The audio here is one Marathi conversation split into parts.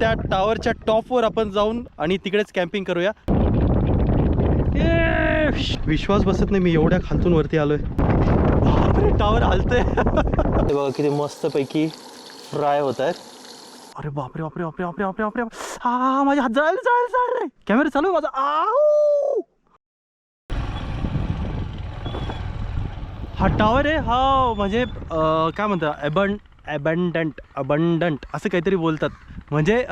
त्या टावरच्या टॉपवर आपण जाऊन आणि तिकडेच कॅम्पिंग करूया. ए, विश्वास बसत नाही मी एवढ्या खालतून वरती आलोय. बापरे टावर हालतंय हे बघा किती मस्त पैकी फ्राय होत आहेत. अरे बापरे बापरे बापरे बापरे बापरे बापरे हा माझे हात जळाले जळाले जळाले कॅमेरा चालू आहे माझा. आऊ! हा टावर आहे हा म्हणजे काय म्हणतात ॲबन ॲबंडंट अबंडंट असं काहीतरी बोलतात. म्हणजे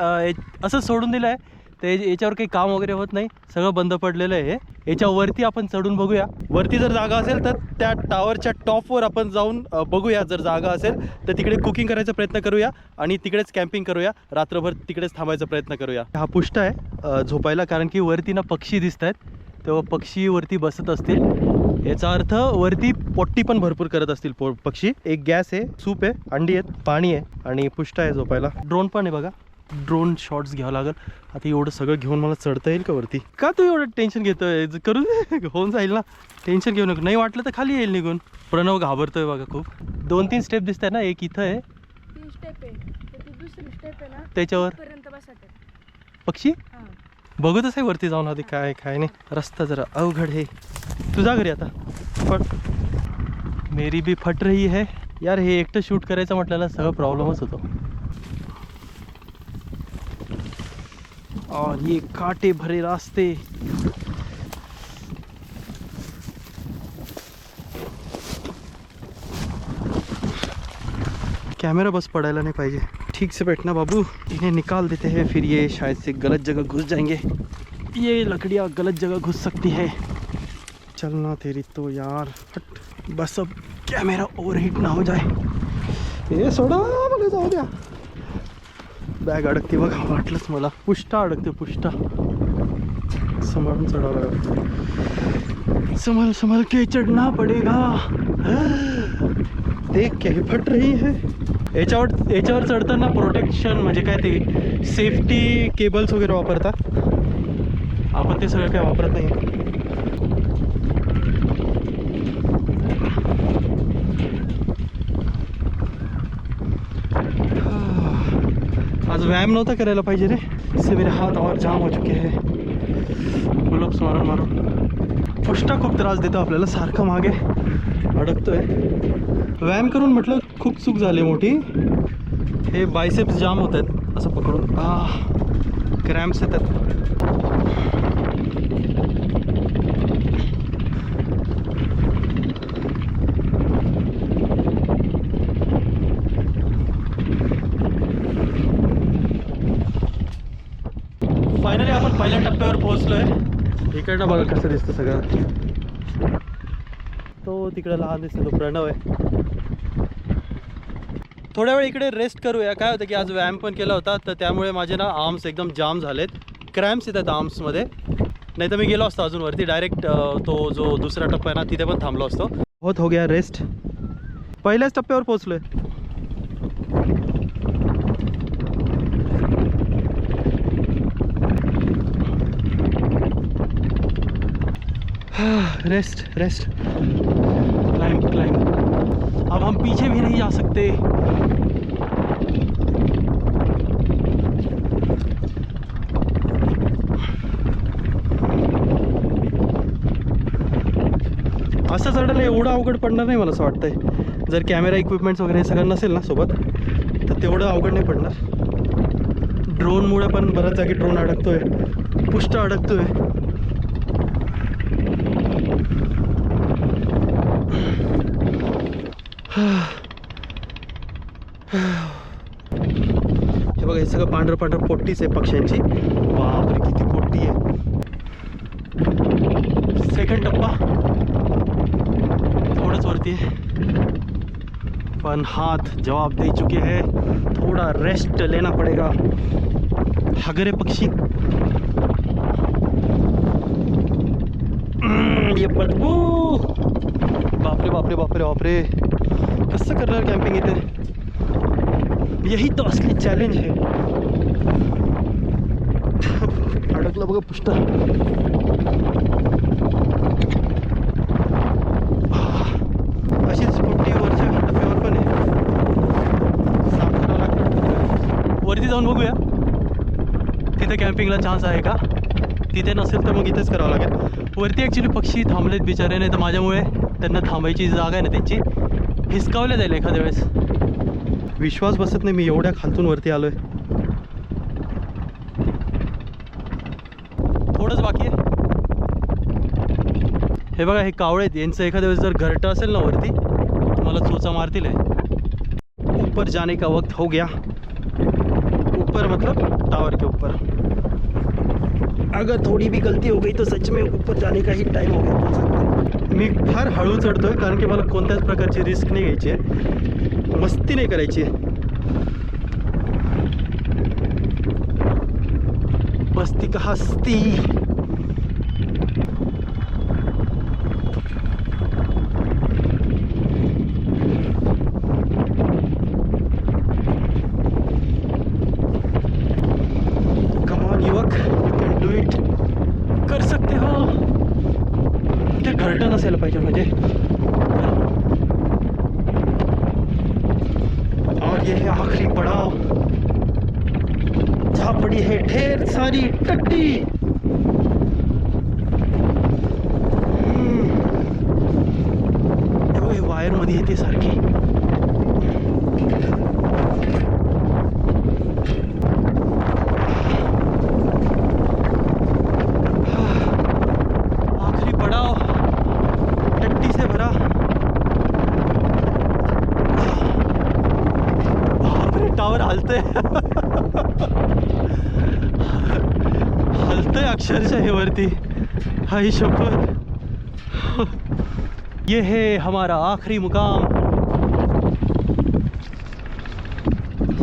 असं सोडून दिलं आहे ते याच्यावर काही काम वगैरे होत नाही. सगळं बंद पडलेलं आहे हे. याच्यावरती आपण चढून बघूया. वरती जर जागा असेल तर त्या टावरच्या टॉपवर आपण जाऊन बघूया जर जागा असेल तर तिकडे कुकिंग करायचा प्रयत्न करूया आणि तिकडेच कॅम्पिंग करूया. रात्रभर तिकडेच थांबायचा प्रयत्न करूया. हा पुष्ट आहे झोपायला. कारण की वरती ना पक्षी दिसत आहेत तेव्हा पक्षी वरती बसत असतील. याचा अर्थ वरती पोट्टी पण भरपूर करत असतील पक्षी. एक गॅस आहे सूप आहे अंडी आहेत पाणी आहे आणि पुष्ट आहे झोपायला. ड्रोन पण आहे बघा. ड्रोन शॉट्स घ्यावं लागेल. आता एवढं सगळं घेऊन मला चढता येईल का वरती? का तू एवढं टेन्शन घेतोय? करू दे. होऊन जाईल ना. टेन्शन घेऊ नको. नाही वाटलं तर खाली येईल निघून. प्रणव घाबरतोय बघा खूप. दोन तीन स्टेप दिसत आहे ना. एक इथं आहे. त्याच्यावर. पक्षी? बघतच आहे वरती जाऊन आधी काय काय नाही. रस्ता जरा अवघड आहे. तुझा घरी आता. पण मेरी बी फट रही है. यार हे एकटं शूट करायचं म्हटल्याला सगळं प्रॉब्लेमच होतो. और ये काटे भरे रास्ते. कैमरा बस पड़ायला नहीं पाहिजे ठीक से बैठना बाबू। इन्हें निकाल देते हैं, फिर ये शायद से गलत जगह घुस जाएँगे। ये लकड़ियाँ गलत जगह घुस सकती है। चलना तेरी तो यार, हट। बस अब कैमरा ओवरहीट ना हो जाए। ये सोडा मला जाऊ द्या बॅग अडकते मला। पुष्टा अडकते, पुष्टा। संभाळून चढावं लागेल संभल संभल के चढ़ना पड़ेगा। देख के फट रही है। चढताना प्रोटेक्शन ते सेफ्टी केबल्स वगैरे वापरतात आपण ते काय वापरत नाही. आज व्यायाम नव्हता करायला पाहिजे रे. इससे मेरे हाथ और जाम हो चुके हैं. पुलअप्स मारून मारून. पुष्टा खूप त्रास देतो आपल्याला सारखं मागे अडकतोय. व्यायाम करून म्हटलं खूप चूक झाली मोठी. हे बायसेप्स जाम होत आहेत असं पकडून. आ क्रॅम्प्स येतात फायनली आपण पहिल्या टप्प्यावर पोहोचलोय इकडनं बघा कसं दिसतं सगळं. तो तिकडे लहान दिसतो तो प्रणव आहे. थोड्या वेळ इकडे रेस्ट करूया. काय होतं की आज व्यायाम पण केला होता तर त्यामुळे माझे ना आर्म्स एकदम जाम झालेत. क्रॅम्प्स येतात आर्म्समध्ये नाही तर मी गेलो असतो अजून वरती डायरेक्ट तो जो दुसरा टप्पा आहे ना तिथे पण थांबलो असतो. होत हो गया रेस्ट पहिल्याच टप्प्यावर पोहोचलोय. रेस्ट रेस्ट क्लाइंब क्लाइंब अब हम पीछे भी नहीं जा सकते। असं चढलं एवढं अवघड पडणार नाही मला असं वाटतंय. जर कॅमेरा इक्विपमेंट्स वगैरे सगळं नसेल ना सोबत तर तेवढं अवघड नाही पडणार. ड्रोनमुळे पण बऱ्याच जागी ड्रोन अडकतोय. पुष्ट अडकतोय. हे बघा हे सगळं पांढरं पांढरं पोट्टीच बापरे किती पोट्टी आहे. सेकंड टप्पा. थोडंच वरती आहे. पण हाथ जवाब दे चुके हैं. थोड़ा रेस्ट लेना पड़ेगा. हगरे पक्षी. हम्म, ये बदबू. बापरे बापरे बापरे बापरे. कसं करणार कॅम्पिंग इथे? यही तो असली चॅलेंज आहे. अडकलं बघा पुष्ट. अशीच पोट्टी वरच्या टप्प्यावर पण आहे. साफ करावं लागतं वरती जाऊन बघूया. तिथे कॅम्पिंगला चान्स आहे का? तिथे नसेल तर मग इथेच करावं लागेल. वरती ॲक्च्युली पक्षी थांबलेत बिचारे नाही तर माझ्यामुळे त्यांना थांबायची जागा आहे ना त्यांची. हिसकावल्या जाईल एखाद्या वेळेस. विश्वास बसत नाही मी एवढ्या खालतून वरती आलोय. थोडंच बाकी आहे. हे बघा हे कावळे आहेत. यांचं एखाद्या वेळेस जर घरटं असेल ना वरती तुम्हाला चोचा मारतील आहे ऊपर जाने का वक्त हो गया. ऊपर मतलब टावर के ऊपर अगर थोड़ी भी गलती हो गई तो सच में ऊपर जाने का ही टाइम हो गया बोल सकते। मी फार हळू चढतोय कारण की मला कोणत्याच प्रकारची रिस्क नाही घ्यायची आहे. मस्ती नाही करायची आहे. मस्ती का हस्ती? हलतंय अक्षरशः हे वरती हाई शपथ ये है हमारा आखिरी मुकाम।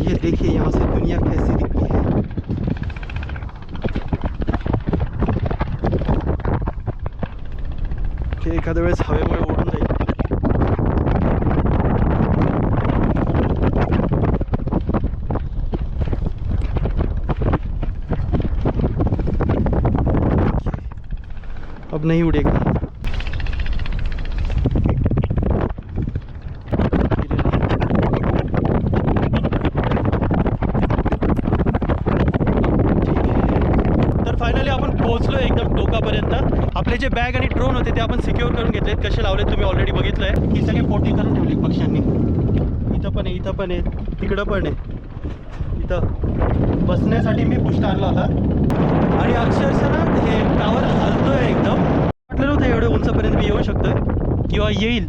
ये देखिए यहाँ से दुनिया कैसी दिखती है। ते एखाद्या वेळेस ऑलरेडी बघितलंय. ही सगळी पोटी करून ठेवली पक्ष्यांनी. इथं पण आहे इथं पण आहे तिकडं पण आहे. इथं. बसण्यासाठी मी पुष्ट आणला होता. आणि अक्षरशः ना हे टावर हलतोय एकदम. वाटलं नव्हतं एवढं उंचपर्यंत मी येऊ शकतोय. किंवा येईल.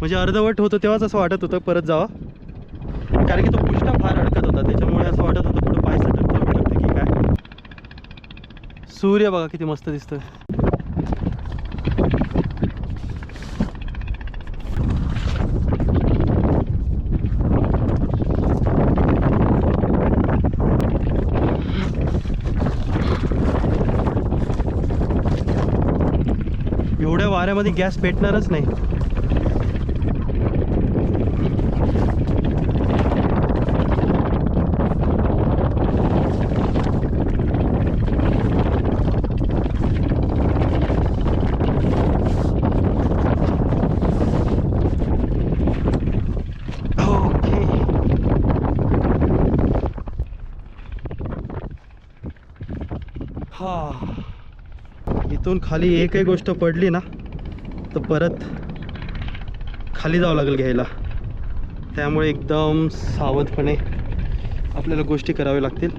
म्हणजे अर्धवट होतं तेव्हाच असं वाटत होतं परत जावा. कारण की तो पुष्टा फार अडकत होता. त्याच्यामुळे असं वाटत होतं पुढं पाय सटकतं की काय. सूर्य बघा किती मस्त दिसतोय. वाऱ्यामध्ये गॅस पेटणारच नाही. ओके. हा. इथून खाली एकही गोष्ट पडली ना. तर परत खाली जावं लागेल घ्यायला. त्यामुळे एकदम सावधपणे आपल्याला गोष्टी कराव्या लागतील.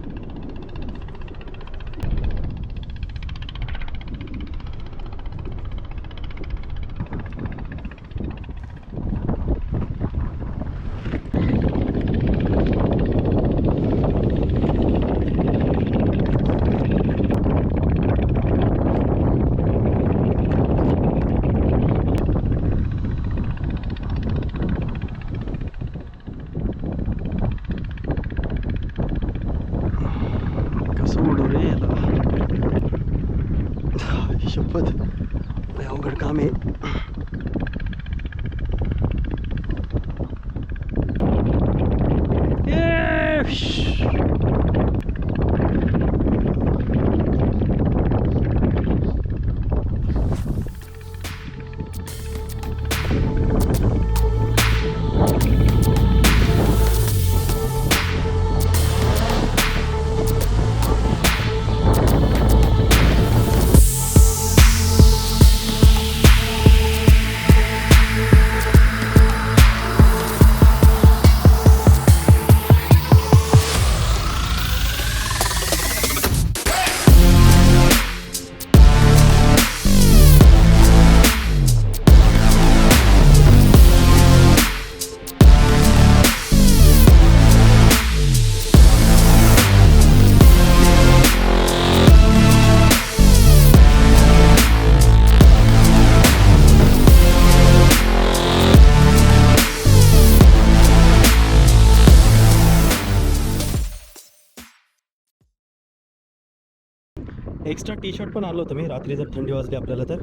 एक्स्ट्रा टी शर्ट पण आलो होतं मी. रात्री जर थंडी वाजली आपल्याला तर.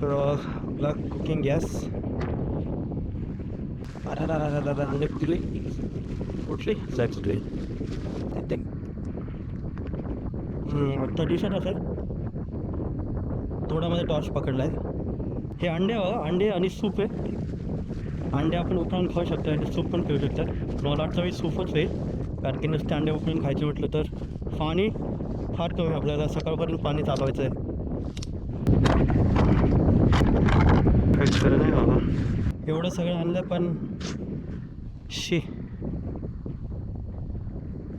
आपला कुकिंग गॅस कुठली? कुठली? टी शर्ट असेल थोडा मध्ये टॉर्च पकडला आहे हे अंडे बघा अंडे आणि सूप आहे. अंडे आपण उकळून खाऊ शकतो आणि सूप पण पिऊ शकतात मला वाटतं मी सूपच आहे. कारण की नुसते अंडे उकळून खायचे म्हटलं तर. पाणी फार कमी आहे. आपल्याला सकाळपर्यंत पाणी चालवायचं आहे. खरं नाही बाबा. एवढं सगळं आणलं पण शे.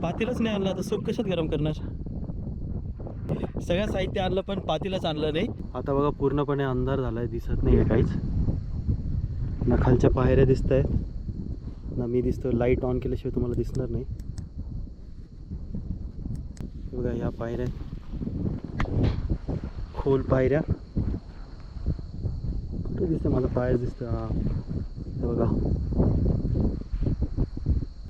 पातीलच नाही आणलं. आता सूप कशात गरम करणार? सगळं साहित्य आणलं पण पातीलच आणलं नाही. आता बघा पूर्णपणे अंधार झालाय दिसत नाही आहे काहीच. ना खालच्या पायऱ्या दिसत आहेत ना मी दिसतो लाइट ऑन केल्याशिवाय तुम्हाला दिसणार नाही. बघा ह्या पायऱ्या. खोल पायऱ्या. कुठं दिसतं मला पाय दिसतं बघा.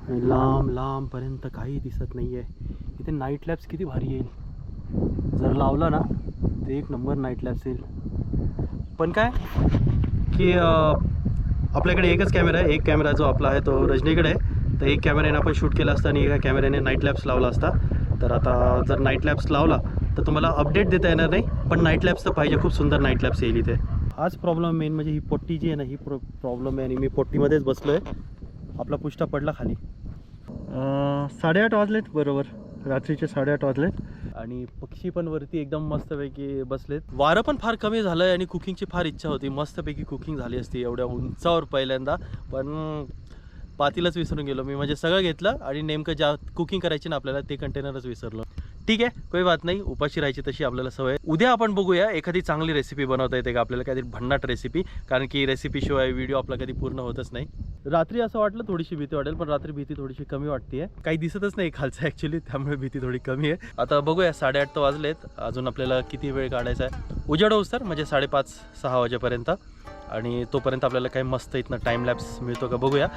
आणि लांब लांबपर्यंत काही दिसत नाही आहे इथे नाईट लॅब्स किती भारी येईल. जर लावला ना ते एक नंबर नाईट लॅब्स येईल. पण काय? की आपल्याकडे एकच कॅमेरा आहे. एक कॅमेरा जो आपला आहे तो रजनीकडे आहे. तर एक कॅमेऱ्याने आपण शूट केला असता आणि एका कॅमेऱ्याने नाईट लॅब्स लावला असता. तर आता जर नाईट लॅब्स लावला तर तुम्हाला अपडेट देता येणार नाही पण नाईट लॅब्स तर पाहिजे. खूप सुंदर नाईट लॅब्स येईल इथे. हाच प्रॉब्लेम मेन म्हणजे ही पोट्टी जी आहे ना ही प्रो प्रॉब्लेम आहे आणि मी पोट्टीमध्येच बसलो आहे आपला पुष्टा पडला खाली. साडेआठ वाजलेत बरोबर. रात्रीचे साडेआठ वाजलेत. आणि पक्षी पण वरती एकदम मस्तपैकी बसलेत. वारं पण फार कमी झालं आहे आणि कुकिंगची फार इच्छा होती. मस्तपैकी कुकिंग झाली असती एवढ्या उंचावर पहिल्यांदा. पण पातीलच विसरून गेलो. मी म्हणजे सगळं घेतलं आणि नेमकं ज्या कुकिंग करायची ना आपल्याला ते कंटेनरच विसरलो. ठीक आहे काही बात नाही. उपाशी राहायची तशी आपल्याला सवय उद्या आपण बघूया एखादी चांगली रेसिपी बनवता येते का? आपल्याला काहीतरी भन्नाट रेसिपी कारण की रेसिपीशिवाय व्हिडिओ आपला कधी पूर्ण होतच नाही. रात्री असं वाटलं थोडीशी भीती वाटेल पण रात्री भीती थोडीशी कमी वाटते काही दिसतच नाही खालचं ॲक्च्युली त्यामुळे भीती थोडी कमी आहे. आता बघूया साडेआठ तर वाजलेत. अजून आपल्याला किती वेळ काढायचा आहे? उजेड होऊ सर म्हणजे साडेपाच सहा वाजेपर्यंत. आणि तोपर्यंत आपल्याला काही मस्त इथनं टाईम लॅब्स मिळतो का? बघूया.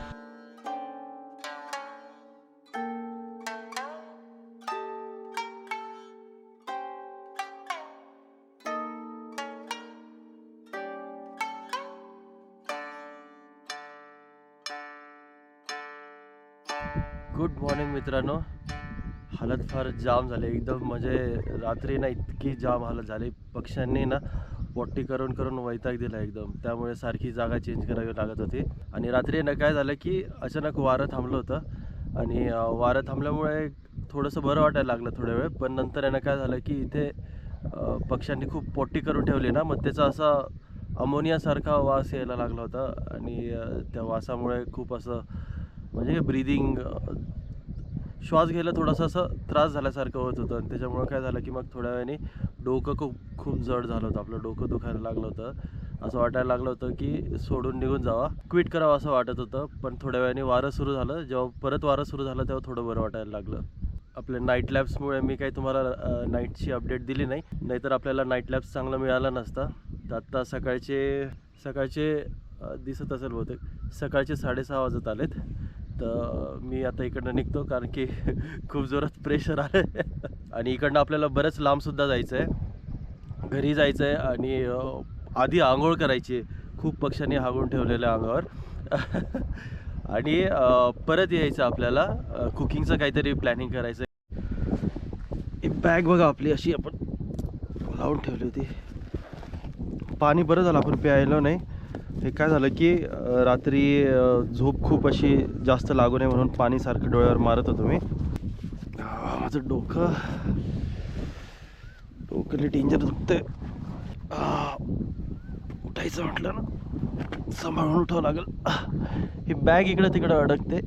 मित्रांनो हालत फार जाम झाले. एकदम म्हणजे रात्री ना इतकी जाम हालत झाली. पक्ष्यांनी ना पोट्टी करून करून वैताग दिला एकदम. त्यामुळे सारखी जागा चेंज करावी लागत होती. आणि रात्री ना काय झालं की अचानक वारं थांबलं होतं. आणि वारं थांबल्यामुळे थोडंसं बरं वाटायला लागलं थोड्या वेळ. पण नंतर यानं काय झालं की इथे पक्ष्यांनी खूप पोट्टी करून ठेवली ना. मग त्याचा असा अमोनियासारखा वास यायला लागला होता. आणि त्या वासामुळे खूप असं म्हणजे ब्रिदिंग श्वास घ्यायला थोडासा असं त्रास झाल्यासारखं होत होतं. आणि त्याच्यामुळं काय झालं की मग थोड्या वेळाने डोकं खूप खूप जड झालं होतं. आपलं डोकं दुखायला लागलं होतं. असं वाटायला लागलं होतं की सोडून निघून जावा. क्विट करावं असं वाटत होतं. पण थोड्या वेळाने वारं सुरू झालं. जेव्हा परत वारं सुरू झालं तेव्हा थोडं बरं वाटायला लागलं. आपल्या नाईट लॅब्समुळे मी काही तुम्हाला नाईटची अपडेट दिली नाही. नाहीतर आपल्याला नाईट लॅब्स चांगलं मिळालं नसतं. तर आत्ता सकाळचे सकाळचे दिसत असेल बहुतेक. सकाळचे साडेसहा वाजत आलेत. तर मी आता इकडनं निघतो कारण की खूप जोरात प्रेशर आलं आणि इकडनं आपल्याला बरंच लांबसुद्धा जायचं आहे घरी जायचं आहे आणि आधी आंघोळ करायची. आहे खूप पक्ष्यांनी हागून ठेवलेलं आहे अंगावर. आणि परत यायचं आपल्याला. कुकिंगचं काहीतरी प्लॅनिंग करायचं आहे बॅग बघा आपली अशी आपण लावून ठेवली होती. पाणी बरं झालं आपण प्यायलो नाही. हे काय झालं की रात्री झोप खूप अशी जास्त लागू नये म्हणून पाणी सारखं डोळ्यावर मारत होतो मी. माझं डोकं डोकं डेंजर दुखतंय उठायचं म्हटलं ना सांभाळून उठावं लागेल. ही बॅग इकडं तिकडं अडकते.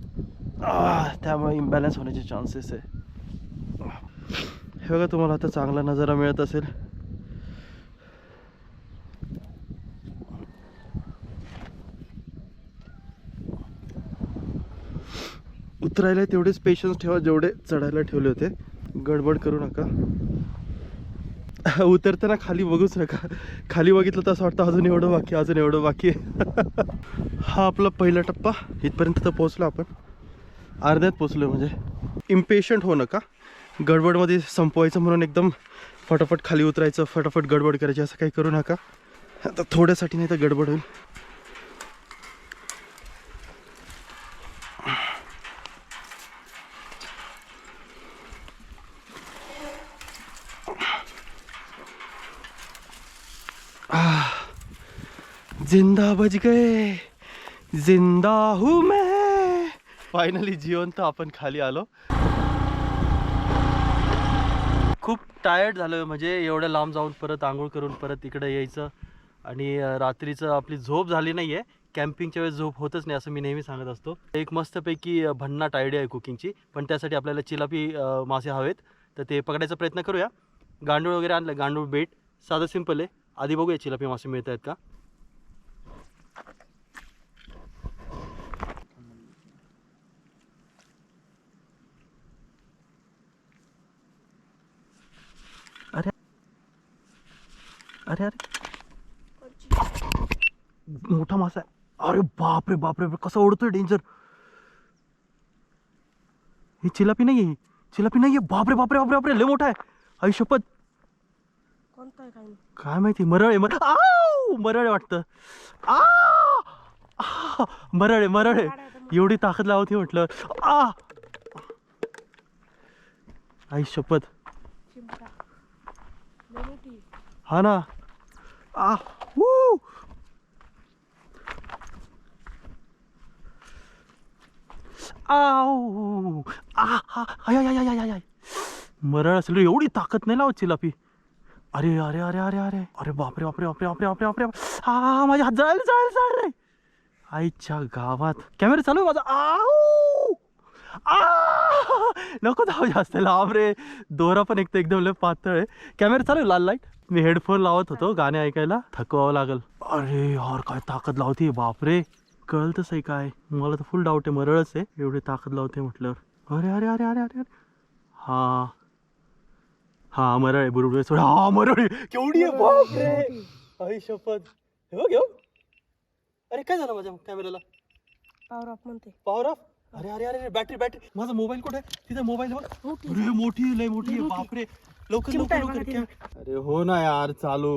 त्यामुळे इम्बॅलन्स होण्याचे चान्सेस आहे. हे बघा तुम्हाला आता चांगला नजारा मिळत असेल. उतरायला तेवढेच पेशन्स ठेवा जेवढे चढायला ठेवले होते. गडबड करू नका. उतरताना खाली बघूच नका. खाली बघितलं तर असं वाटतं अजून एवढं बाकी अजून एवढं बाकी हा आपला पहिला टप्पा. इथपर्यंत तर पोहोचलो आपण. अर्ध्यात पोचलो म्हणजे. इम्पेशंट हो नका. गडबडमध्ये संपवायचं म्हणून एकदम फटाफट खाली उतरायचं फटाफट गडबड करायची असं काही करू नका. आता थोड्यासाठी नाही तर गडबड होईल. जिंदा बज गए। जिंदा हूँ मैं। फायनली जिवंत आपण खाली आलो. खूप टायर्ड झालो म्हणजे एवढं लांब जाऊन परत आंघोळ करून परत इकडे यायचं. आणि रात्रीचं आपली झोप झाली नाही आहे कॅम्पिंगच्या वेळेस झोप होतच नाही असं मी नेहमी सांगत असतो. एक मस्तपैकी भन्नाट आयडिया आहे कुकिंगची पण त्यासाठी आपल्याला चिलापी मासे हवेत. तर ते पकडायचा प्रयत्न करूया. गांडूळ वगैरे आणलं. गांडूळ बेट. साधं सिंपल आहे. आधी बघूया चिलापी मासे मिळत आहेत का? अरे अरे. मोठा मासा आहे. अरे बाप रे बाप रे कसा ओढतोय डेंजर ही चिलापी नाही आहे चिलापी नाही बापरे बापरे बापरे बापरे लय मोठा आहे. आई शपथ. कोणता आहे काय? माहिती मरळ आहे मर आऊ! मरळ आहे वाटतं. आ! मरळ आहे मरळ. आहे एवढी ताकद लावती म्हटलं. आ! आई शपथ. हा ना आ वू आऊ आ हा आय आय आय आय आय मरळ असली एवढी ताकद नाही लावत चिलापी अरे अरे अरे अरे अरे अरे बापरे बापरे बापरे बापरे बापरे बापरे हा माझ्या हात जळाले जळाले जळाले आईच्या गावात कॅमेरा चालू आहे माझा आऊ आ! नको जाऊ जास्त लांब रे. दोरा पण एक तर एकदम लय पातळ आहे. कॅमेरा चालू लाल लाइट मी हेडफोन लावत होतो गाणे ऐकायला. थकवावं लागल. अरे यार काय ताकद लावते बापरे. कळतच आहे काय? मला तर फुल डाऊट आहे मरळच आहे. एवढी ताकद लावते म्हटल्यावर. अरे अरे अरे अरे अरे अरे. हा. हा मरळ आहे बरोबर सोड. हा मरळ आहे. केवढी आहे बापरे. आई शपथ. हे बघ हे बघ. अरे काय झालं माझ्या कॅमेऱ्याला पॉवर ऑफ म्हणते. पॉवर ऑफ अरे अरे अरे बॅटरी बॅटरी माझा मोबाईल कुठे? आहे तिथे मोबाईल बघ मोठी अरे मोठी आहे, लय मोठी. आहे. बापरे. लवकर लवकर लवकर अरे हो ना यार चालू.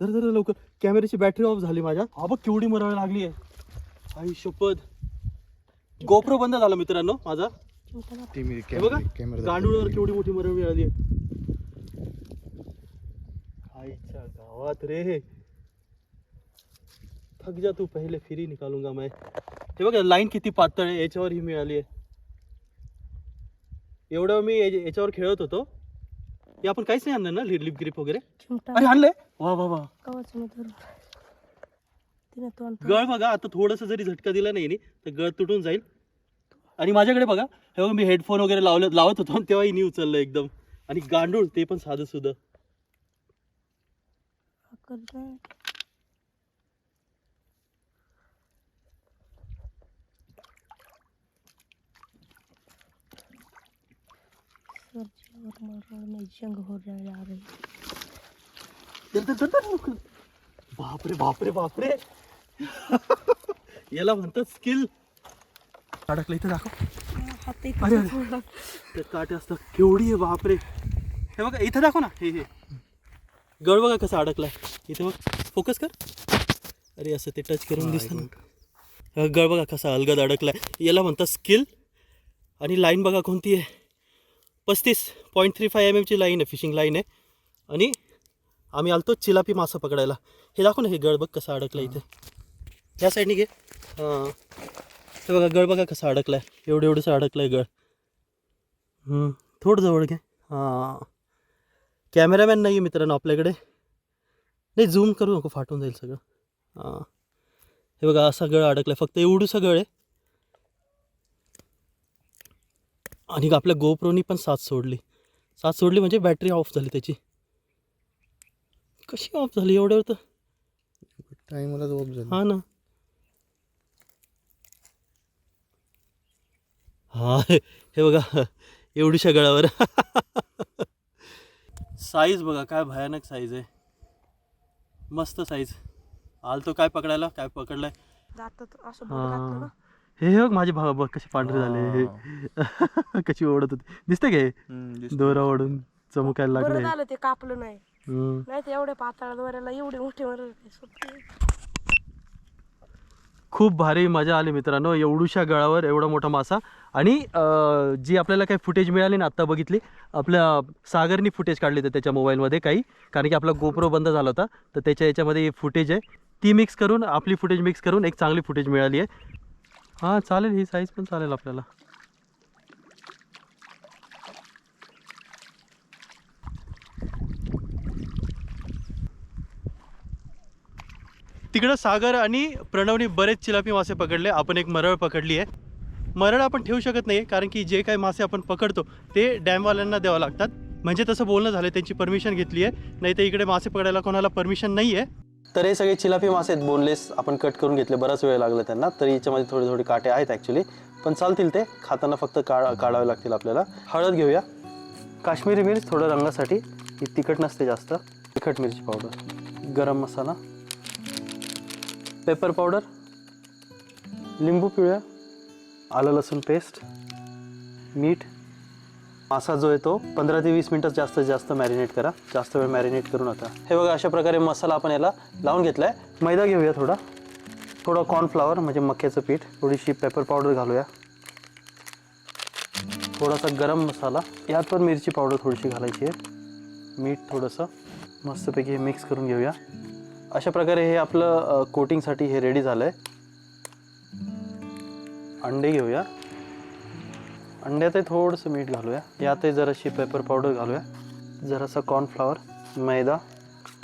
जर जर लवकर. कॅमेऱ्याची बॅटरी ऑफ झाली माझ्या. हा बघ केवढी मरावी लागली आहे. आई शपथ. गोप्रो बंद झाला मित्रांनो माझा. हे बघा कॅमेरा गांडूळवर केवढी मोठी मरवणी आली आहे. आईच्या गावात रे. थक जा तू पहिले फिरी निकालूंगा मैं. हे बघा लाईन किती पातळ आहे याच्यावर ही मिळाली आहे. एवढं मी याच्या- याच्यावर खेळत होतो. हे आपण काहीच नाही आणलं ना लिप ग्रिप वगैरे? अरे आणलंय? वा वा वा. गळ बघा आता थोडंसं जरी झटका दिला नाही तर गळ तुटून जाईल. आणि माझ्याकडे बघा हे बघा मी हेडफोन वगैरे लावलं लावत होतो तेव्हा हिनी उचललं एकदम. आणि गांडूळ ते पण साधं सुद्धा करता सरजीवर मरळ में जंग हो रहा रे चल, चल, चल, चल, बापरे बापरे बापरे. याला म्हणतात स्किल. अडकलं इथं दाखव अरे, अरे. ते काटे असतात केवढी आहे बापरे हे बघा इथं दाखव ना हे हे गळ बघा कसा अडकलाय इथे बघ फोकस कर अरे असं ते टच करून दिसतं ना. गळ बघा कसा अलगद अडकलाय. याला म्हणतात स्किल. आणि लाईन बघा कोणती आहे. पस्तीस पॉईंट थ्री फाय एम एमची लाईन आहे फिशिंग लाईन आहे. आणि आम्ही आलतो चिलापी मासा पकडायला. हे दाखव ना हे गडबग कसा अडकला इथे. या साईडने घे. हां. हे बघा गडबगा बघा कसा आहे एवढं एवढंसं अडकलं गळ गड थोडं जवळ घे. हां. कॅमेरामॅन नाही आहे मित्रांनो आपल्याकडे. नाही झूम करू नको फाटून जाईल सगळं. हां. हे बघा असा गळ आहे फक्त एवढूसा गळ आहे. आणि आपल्या गोप्रोनी पण साथ सोडली. साथ सोडली म्हणजे बॅटरी ऑफ झाली त्याची. कशी ऑफ झाली एवढ्यावर तर? टाइमला ऑफ झाला. हा ना. हा हे बघा एवढीशा गळावर साईज बघा काय भयानक साईज आहे. मस्त साईज आलतो काय पकडायला? काय पकडलाय? असं हा हे बघ माझे भाव बघ कसे पांढरे झाले. कशी ओढत होती. दिसते का हे? दोरा ओढून चमकायला बरं लागले झालं ते कापलं नाही. हम्म. नाही तर एवढ्या पातळ दोऱ्याला एवढे मोठे खूप भारी मजा आली मित्रांनो. एवढूशा गळावर एवढा मोठा मासा. आणि अं, जी आपल्याला काही फुटेज मिळाली ना आत्ता बघितली आपल्या सागरनी फुटेज काढली होती त्याच्या मोबाईलमध्ये काही. कारण की आपला गोप्रो बंद झाला होता. तर त्याच्या याच्यामध्ये फुटेज आहे. ती मिक्स करून आपली फुटेज मिक्स करून एक चांगली फुटेज मिळाली आहे. हां चालेल ही साईज पण चालेल आपल्याला. तिकडं सागर आणि प्रणवनी बरेच चिलापी मासे पकडले. आपण एक मरळ पकडली आहे. मरळ आपण ठेवू शकत नाही कारण की जे काही मासे आपण पकडतो ते डॅमवाल्यांना द्यावं लागतात. म्हणजे तसं बोलणं झालं त्यांची परमिशन घेतली आहे. नाही तर इकडे मासे पकडायला कोणाला परमिशन नाही आहे तर हे सगळे चिलापी मासे आहेत. बोनलेस आपण कट करून घेतले. बराच वेळ लागला त्यांना. तरी याच्यामध्ये थोडे थोडे काटे आहेत ॲक्च्युली पण चालतील ते. खाताना फक्त काढ काढावे लागतील आपल्याला. हळद घेऊया. काश्मीरी मिर्च थोडं रंगासाठी. ही तिखट नसते जास्त. तिखट मिरची पावडर गरम मसाला. पेपर पावडर लिंबू पिवळ्या आलं लसूण पेस्ट मीठ. मासा जो आहे तो पंधरा ते वीस मिनटात जास्तीत जास्त मॅरिनेट करा. जास्त वेळ मॅरिनेट करू नका. हे बघा अशा प्रकारे मसाला आपण याला लावून घेतला आहे मैदा घेऊया थोडा. थोडं कॉर्नफ्लावर म्हणजे मक्याचं पीठ. थोडीशी पेपर पावडर घालूया. थोडासा गरम मसाला. यात पण मिरची पावडर थोडीशी घालायची आहे. मीठ थोडंसं मस्तपैकी हे मिक्स करून घेऊया. अशा प्रकारे हे आपलं कोटिंगसाठी हे रेडी झालं आहे अंडे घेऊया. अंड्यातही थोडंसं मीठ घालूया. यातही जराशी पेपर पावडर घालूया. जरासा कॉर्नफ्लॉवर मैदा.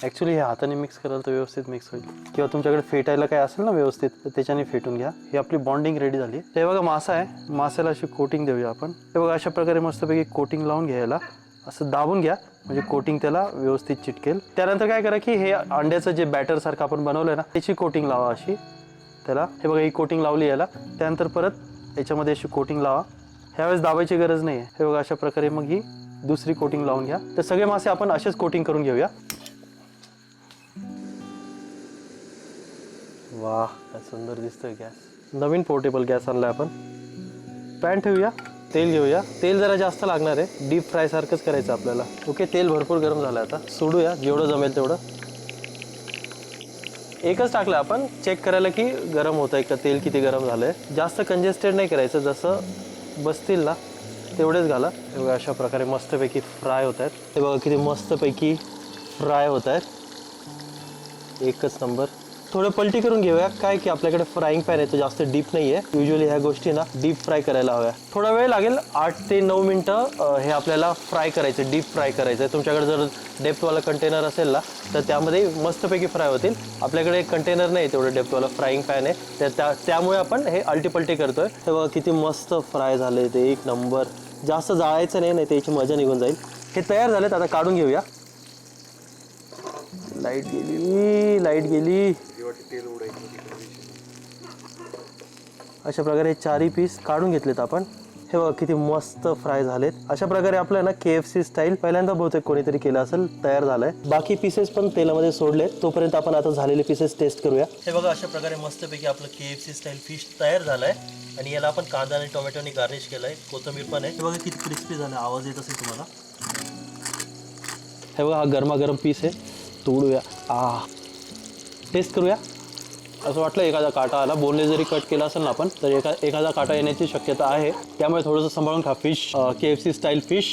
ॲक्च्युली हे हाताने मिक्स कराल तर व्यवस्थित मिक्स होईल. किंवा तुमच्याकडे फेटायला काय असेल ना व्यवस्थित तर त्याच्याने फेटून घ्या. ही आपली बॉन्डिंग रेडी झाली. ते बघा मासा आहे. मासाला अशी कोटिंग देऊया आपण. ते बघा अशा प्रकारे मस्तपैकी कोटिंग लावून घ्यायला. असं दाबून घ्या. म्हणजे कोटिंग त्याला व्यवस्थित चिटकेल. त्यानंतर काय करा की हे अंड्याचं जे बॅटर सारखं आपण बनवलं आहे ना त्याची कोटिंग लावा अशी. त्याला. हे बघा ही कोटिंग लावली याला. त्यानंतर परत याच्यामध्ये अशी कोटिंग लावा. ह्यावेळेस दाबायची गरज नाही आहे हे बघा अशा प्रकारे मग ही दुसरी कोटिंग लावून घ्या. तर सगळे मासे आपण असेच कोटिंग करून घेऊया. वा काय सुंदर दिसतोय गॅस. नवीन पोर्टेबल गॅस आणलाय आपण. पॅन ठेवूया तेल घेऊया. तेल जरा जास्त लागणार आहे. डीप फ्राय सारखंच करायचं आपल्याला. ओके तेल भरपूर गरम झालं आता. सोडूया जेवढं जमेल तेवढं. एकच टाकलं आपण. चेक करायला की गरम होत आहे का? तेल किती गरम झालंय. जास्त कंजेस्टेड नाही करायचं. जसं बसतील ना तेवढेच घाला. हे बघा अशा प्रकारे मस्तपैकी फ्राय होत आहेत. हे बघा किती मस्तपैकी फ्राय होत आहेत. एकच नंबर. थोडं पलटी करून घेऊया. काय की आपल्याकडे फ्राईंग पॅन आहे तो जास्त डीप नाही आहे युजली ह्या गोष्टी ना डीप फ्राय करायला हव्या. थोडा वेळ लागेल आठ ते नऊ मिनटं हे आपल्याला फ्राय करायचं डीप फ्राय करायचं. आहे तुमच्याकडे जर डेप्थवाला कंटेनर असेल ना तर त्यामध्ये मस्तपैकी फ्राय होतील. आपल्याकडे कंटेनर नाही तेवढं डेप्थवाला फ्राईंग पॅन आहे. तर त्या त्यामुळे आपण हे अल्टीपल्टी करतोय. हे बघा किती मस्त फ्राय झाले ते एक नंबर जास्त जाळायचं नाही नाही त्याची मजा निघून जाईल. हे तयार झालेत आता काढून घेऊया. लाइट गेली लाइट गेली. अशा प्रकारे हे चारही पीस काढून घेतलेत आपण. हे बघा किती मस्त फ्राय झालेत. अशा प्रकारे आपलं ना के एफ सी स्टाईल पहिल्यांदा बहुतेक कोणीतरी केलं असेल तयार झालंय. बाकी पीसेस पण तेलामध्ये सोडले तोपर्यंत आपण आता झालेले पीसेस टेस्ट करूया. हे बघा अशा प्रकारे मस्तपैकी आपलं K F C style fish तयार झालंय. आणि याला आपण कांदा आणि टोमॅटोने गार्निश केलंय. कोथिंबीर पण आहे. हे बघा किती क्रिस्पी झालं. आवाज येत असेल तुम्हाला. हे बघा हा गरमागरम पीस आहे. तोडूया. आ. टेस्ट करूया. असं वाटलं एखादा काटा आला. बोनले जरी कट केला असेल ना आपण तर एका एखादा काटा येण्याची शक्यता आहे. त्यामुळे थोडंसं सांभाळून खा fish K F C style fish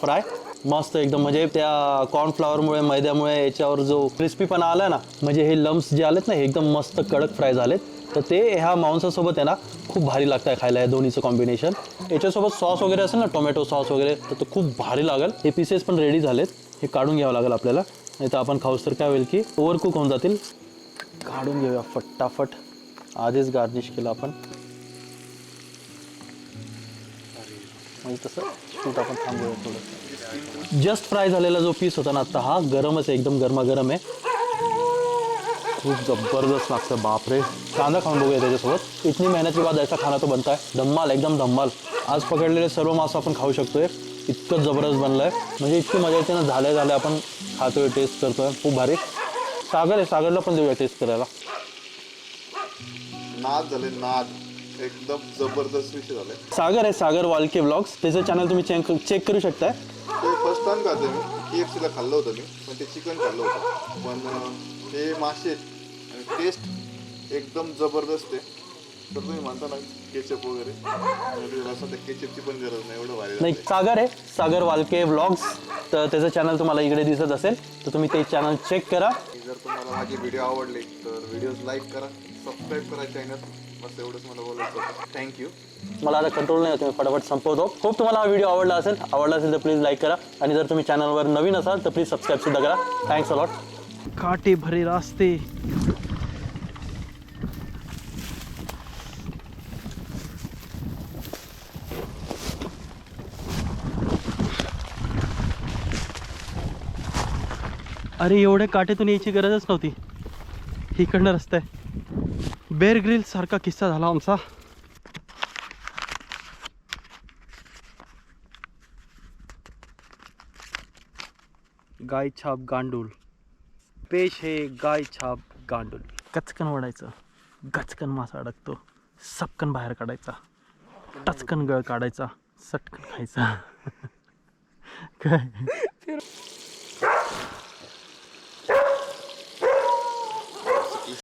fry. मस्त एकदम म्हणजे त्या कॉर्नफ्लॉवरमुळे मैद्यामुळे याच्यावर जो क्रिस्पीपणा आला ना म्हणजे हे लम्स जे आलेत ना हे एकदम मस्त कडक फ्राय झालेत. तर ते ह्या मांसासोबत आहे ना खूप भारी लागतं आहे खायला या दोन्हीचं कॉम्बिनेशन याच्यासोबत सॉस वगैरे असेल ना टोमॅटो सॉस वगैरे तर तो खूप भारी लागेल. हे पीसेस पण रेडी झालेत. हे काढून घ्यावं लागेल आपल्याला. नाही तर आपण खाऊस तर काय होईल की ओव्हरकुक होऊन जातील. काढून घेऊया फटाफट. आधीच गार्निश केलं आपण. म्हणजे तसं शूट आपण थांबूया थोडं. जस्ट फ्राय झालेला जो पीस होता ना आता हा गरमच आहे एकदम गरमागरम आहे. खूप जबरदस्त लागतं बापरे. कांदा खाऊन बघूया त्याच्यासोबत. इतनी मेहनत के बाद ऐसा खाना तो बनता है. धम्माल एकदम धम्माल. आज पकडलेले सर्व मासं आपण खाऊ शकतोय. इतकं जबरदस्त बनलं आहे म्हणजे इतकी मजा येते ना झाल्या झाल्या. आपण खातोय टेस्ट करतोय. खूप भारी. सागर आहे सागरला पण देऊया टेस्ट करायला. नाद झाले नाद. एकदम जबरदस्त विषय झालाय सागर आहे सागर वालके ब्लॉग्स त्याचं चॅनल तुम्ही चेक चेक करू शकताय. ते फर्स्ट टाइम खाते मी के एफ सीला खाल्लं होतं मी पण ते चिकन खाल्लं होतं. पण अं, हे मासे टेस्ट एकदम जबरदस्त आहे. तर तुम्ही म्हणता ना केचप वगैरे. केचपची पण गरज नाही एवढं भारी नाही. सागर आहे सागर वालके ब्लॉग्स तर त्याचं चॅनल तुम्हाला इकडे दिसत असेल तर तुम्ही ते चॅनल चेक करा. जर तुम्हाला माझे व्हिडिओ आवडले तर व्हिडिओज लाईक करा सबस्क्राईब करा चॅनल बस एवढंच मला बोलायचं थँक्यू मला आता कंट्रोल नाही होत मी फटाफट संपवतो. खूप तुम्हाला हा व्हिडिओ आवडला असेल आवडला असेल तर प्लीज लाईक करा. आणि जर तुम्ही चॅनलवर नवीन असाल तर प्लीज सबस्क्राईब सुद्धा करा. थँक्स अलॉट काटे भरे रास्ते. अरे एवढ्या काटेतून यायची गरजच नव्हती. इकडनं रस्ता. आहे बेर ग्रिल सारखा किस्सा झाला आमचा. गाय छाप गांडूळ. पेश हे गाय छाप गांडूळ. कचकन ओढायचं. गचकन मासा अडकतो. सपकन बाहेर काढायचा. टचकन गळ काढायचा. सटकन खायचा. काय?